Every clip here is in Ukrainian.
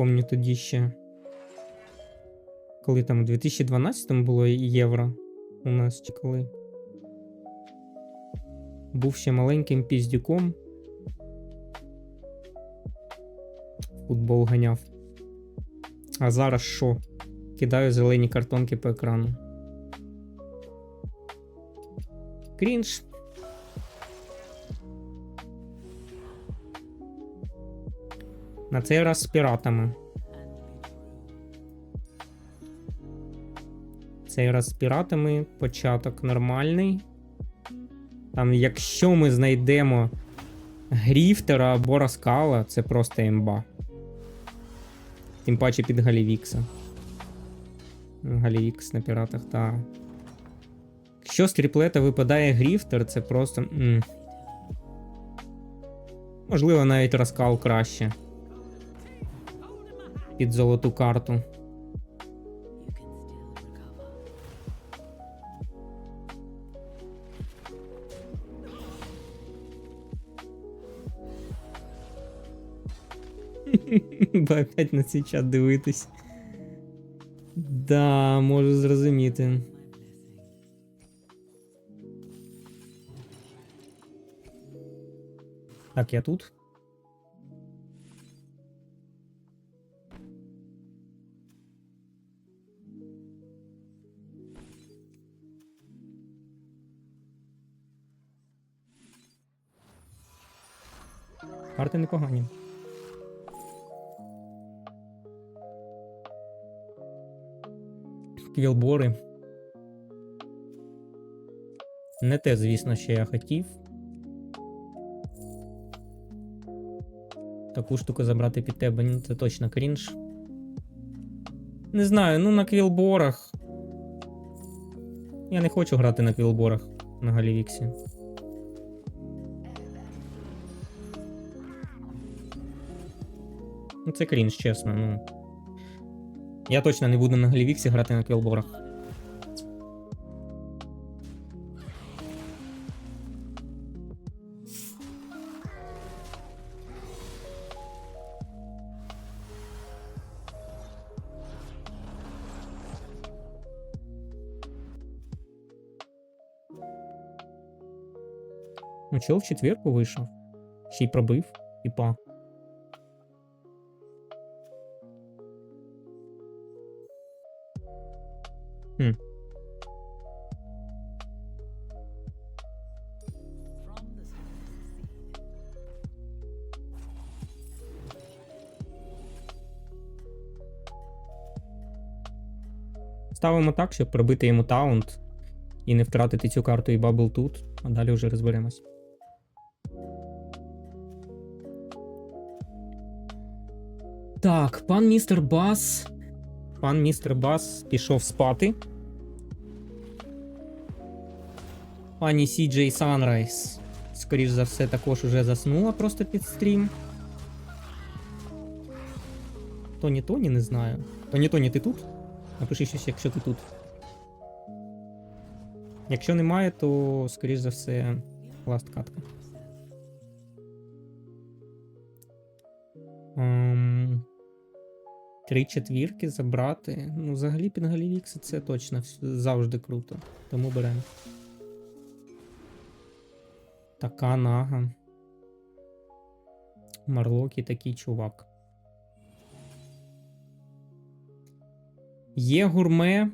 пам'ятаю тоді ще. Коли там у 2012 було євро у нас чи коли. Був ще маленьким піздюком. Футбол ганяв. А зараз що? Кидаю зелені картонки по екрану. Крінж. На цей раз з піратами. Цей раз з піратами початок нормальний. Там, якщо ми знайдемо Гріфтера або Раскала, це просто імба. Тим паче під Галівікса. Галівікс на піратах, так. Якщо з тріплета випадає Гріфтер, це просто. м. Можливо, навіть Раскал краще. Під золоту карту. Бо опять на цей чат дивитись. Да, можу зрозуміти. Так, я тут. Карти непогані. Квілбори. Не те, звісно, що я хотів. Таку штуку забрати під тебе, ні, це точно крінж. Не знаю, ну на квілборах. Я не хочу грати на квілборах на Галівіксі. Ну, це крінж, чесно, ну. Я точно не буду на Галівіксі грати на квілборах. Ну, чел в четвірку вийшов. Ще й пробив, типа. Ставимо так, щоб пробити йому таунт і не втратити цю карту і бабл тут, а далі вже розберемось. Так, пан містер Бас. Пан містер Бас пішов спати. Пані CJ Sunrise, скоріш за все, також уже заснула просто під стрім. Тоні Тоні, не знаю. Тоні Тоні, ти тут? Напиши щось, якщо ти тут. Якщо немає, то, скоріш за все, ласт катка. Три четвірки забрати. Ну, взагалі під Галівікси це точно завжди круто. Тому беремо. Така нага. Марлокі такий чувак. Є гурме.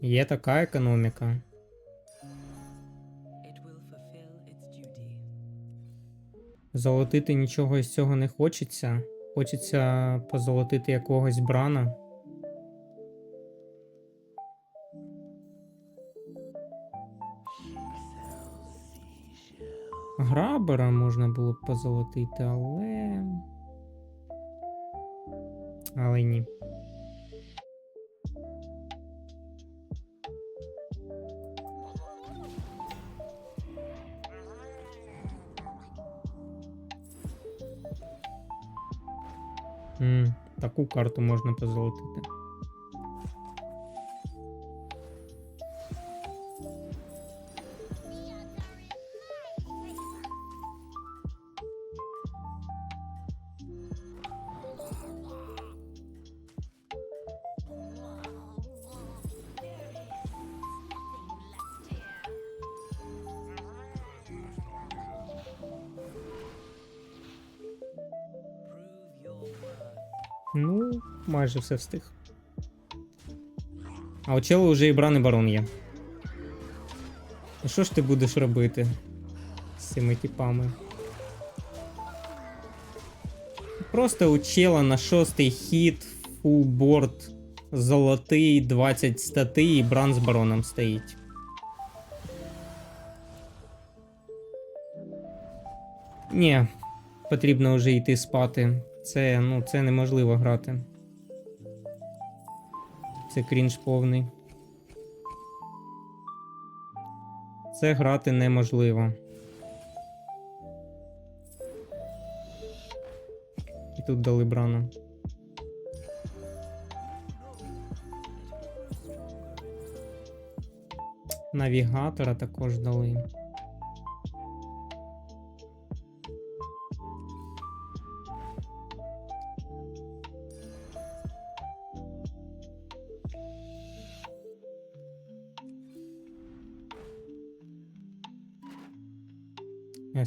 Є така економіка. Золотити нічого із цього не хочеться. Хочеться позолотити якогось брана. Грабера можна було б позолотити, але. Але ні. Таку карту можна позолотити. Майже все встиг. А у чела вже і браний барон є. І що ж ти будеш робити з цими типами? Просто у чела на шостий хід, фулборд, золотий, 20 стати і бран з бароном стоїть. Ні, потрібно вже йти спати. Це, ну, це неможливо грати. Це крінж повний. Це грати неможливо. І тут дали брану. Навігатора також дали.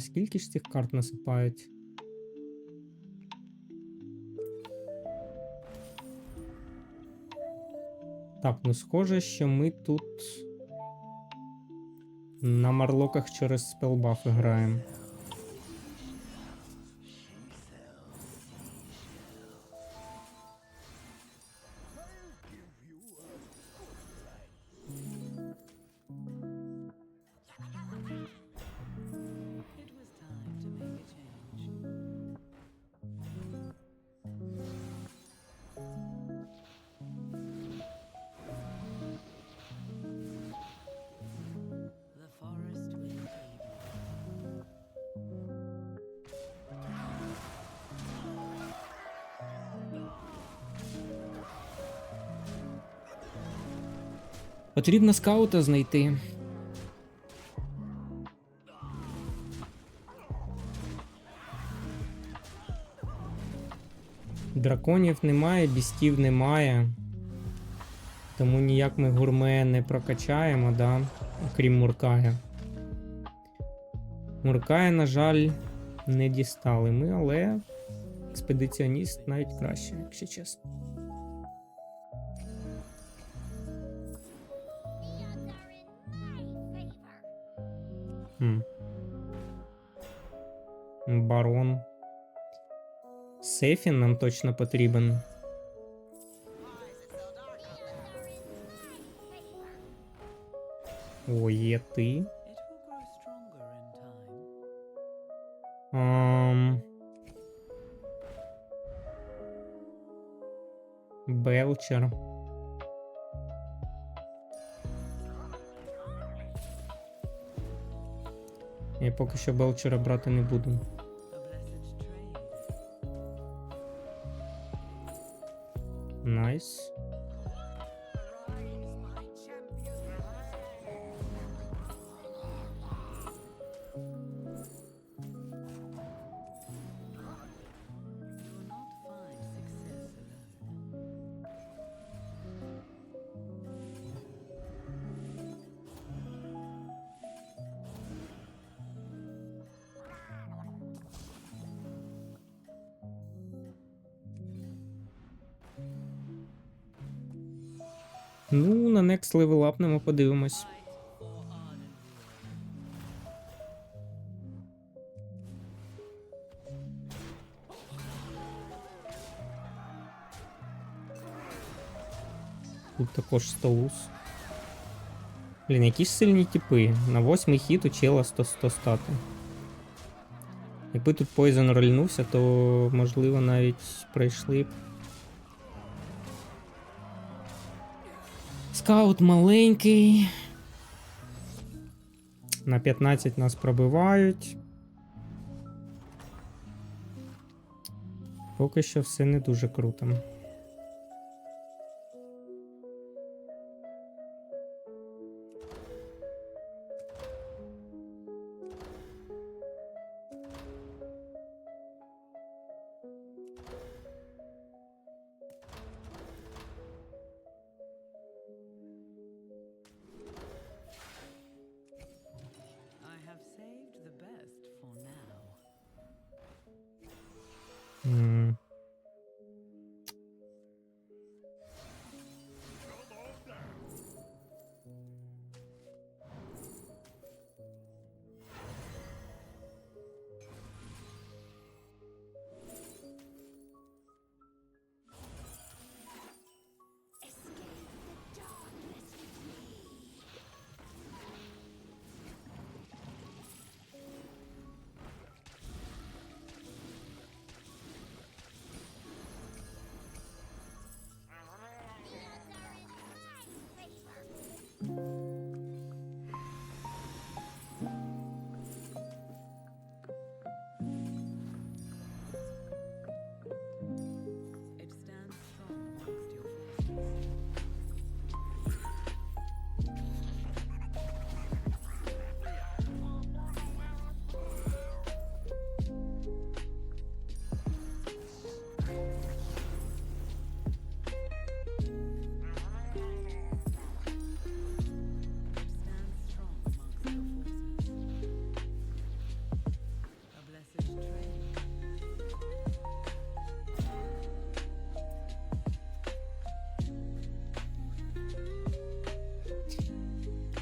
Скільки ж цих карт насипають? Так, ну схоже, що ми тут на марлоках через спелбафи граємо. Потрібно скаута знайти. Драконів немає, бістів немає. Тому ніяк ми гурме не прокачаємо, да? окрім Муркая. Муркая, на жаль, не дістали ми, але експедиціоніст навіть краще, якщо чесно. Сефін нам точно потрібен. О, є ти. It will grow stronger in time. Ам... Белчер. Я поки що Белчера брати не буду. nice Ну, на next level апнемо, подивимось. Тут також столус. Блін, які ж сильні типи. На восьмий хід у чела 100 100 стати. Якби тут Poison рольнувся, то можливо навіть пройшли б. Скаут маленький. На 15 нас пробивають. Поки що все не дуже круто.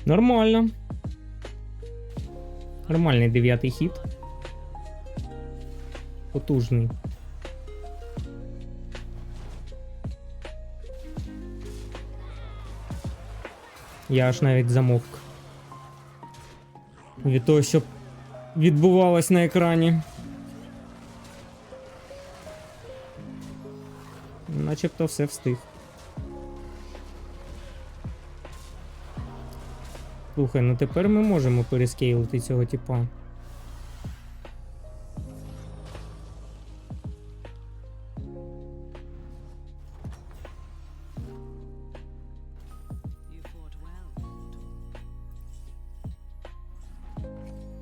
Нормально. Нормальний дев'ятий хід. Потужний. Я аж навіть замовк. Від того, що відбувалось на екрані. Начебто все встиг. Слухай, ну тепер ми можемо перескейлити цього типа.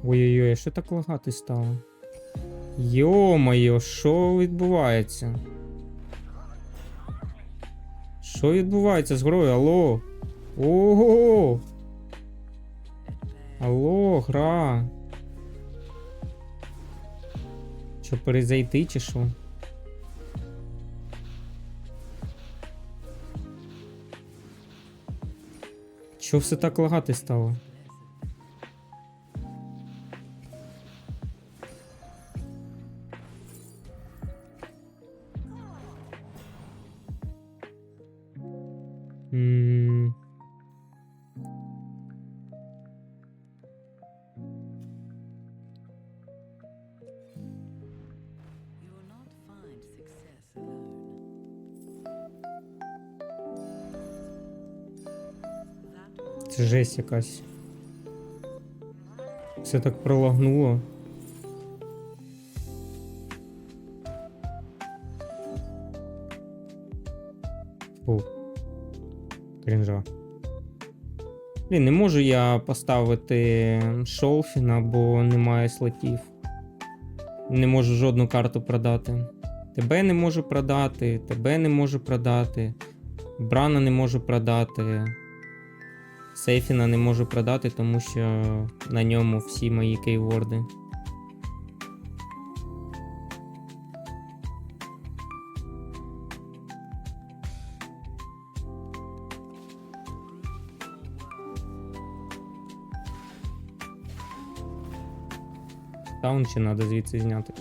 Ой-ой-ой, що так лагати стало? Йо-моє, що відбувається? Що відбувається з грою? Алло? Ого! Алло, гра. Що, перезайти чи що? Чо все так лагати стало? М, Це жесть якась. Все так пролагнуло. Фу. Крінжа. Блін, не можу я поставити Шолфіна, бо немає слотів. Не можу жодну карту продати. Тебе не можу продати, тебе не можу продати. Брана не можу продати. Сейфіна не можу продати, тому що на ньому всі мої кейворди. Таун ще треба звідси зняти.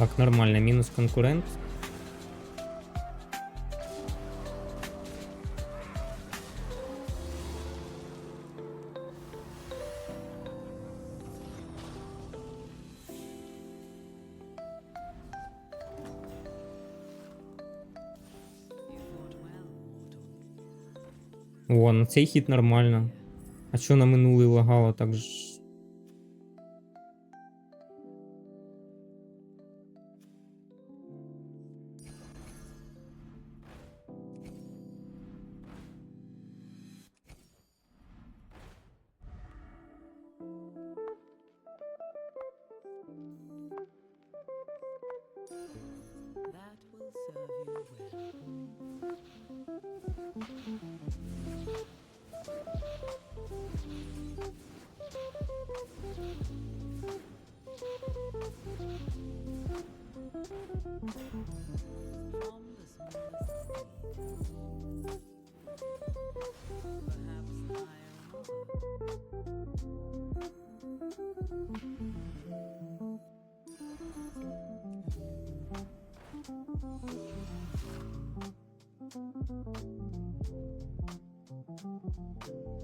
Так, нормально, мінус конкурент. О, на цей хід нормально. А що на минулий лагало так ж.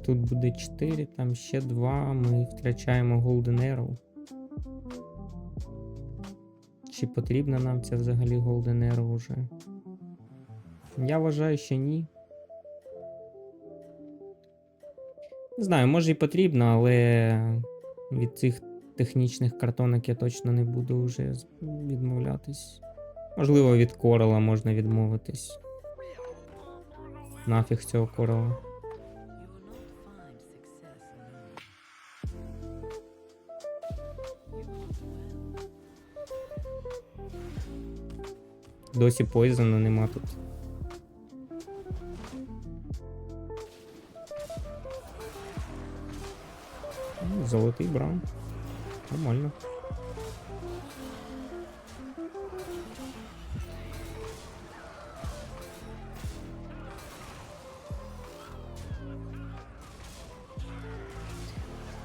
Тут буде 4, там ще 2. Ми втрачаємо Golden Arrow. Чи потрібна нам ця взагалі Golden Arrow вже? Я вважаю, що ні. Не знаю, може і потрібно, але від цих технічних картонок я точно не буду вже відмовлятись. Можливо, від корала можна відмовитись. Нафіг цього корала. Досі Poison нема тут. Золотий брам. Нормально.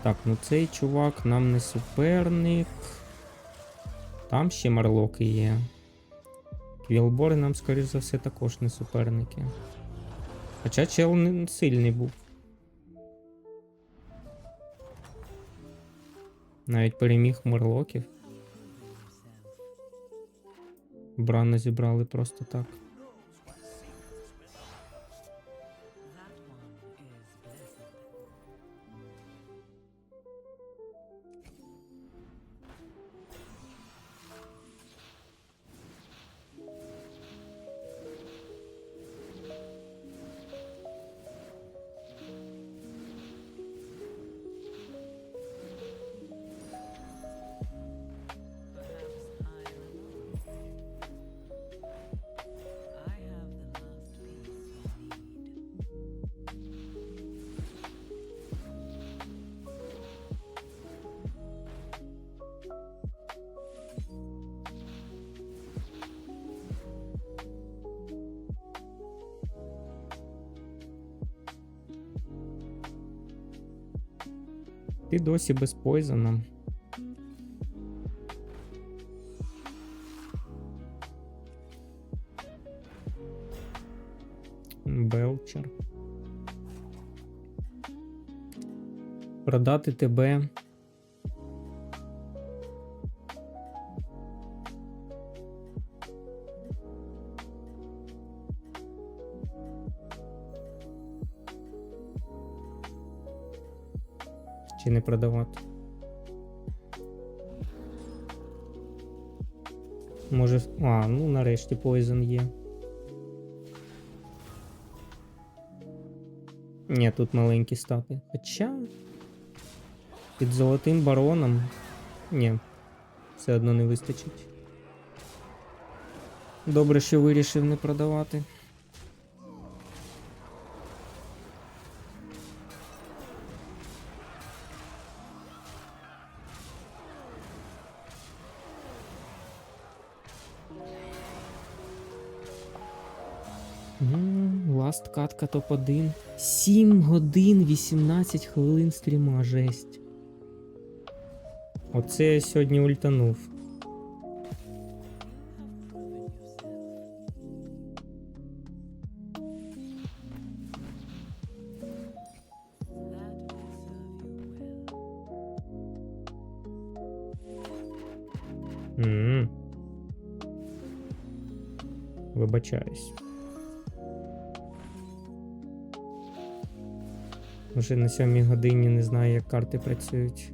Так, ну цей чувак нам не суперник. Там ще марлоки є. Квілбори нам, скоріш за все, також не суперники. Хоча чел не сильний був. Навіть переміг Мерлоків. Брана зібрали просто так. Досі без пойзона. Белчер. Продати тебе. Чи не продавати? Може. А, ну нарешті Poison є. Ні, тут маленькі стати. Хоча. Під золотим бароном. Ні. Все одно не вистачить. Добре, що вирішив не продавати. Ласт катка топ-1. 7 годин 18 хвилин стріма, жесть. Оце я сьогодні ультанув. М Вибачаюсь. Вже на сьомій годині не знаю, як карти працюють.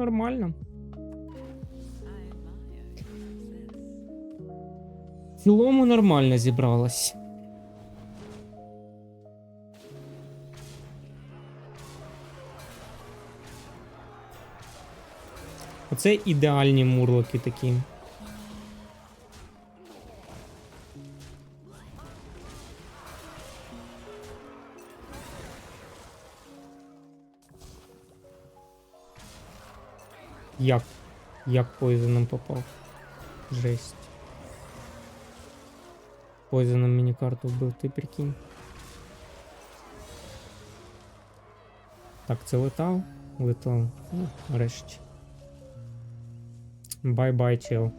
Нормально. В цілому нормально зібралась. Оце ідеальні мурлоки такі. Як поїзоном попав? Жесть. Пойзеном мені карту вбив, ти прикинь. Так, це летав? Летав. Ну, нарешті. Бай-бай, чел.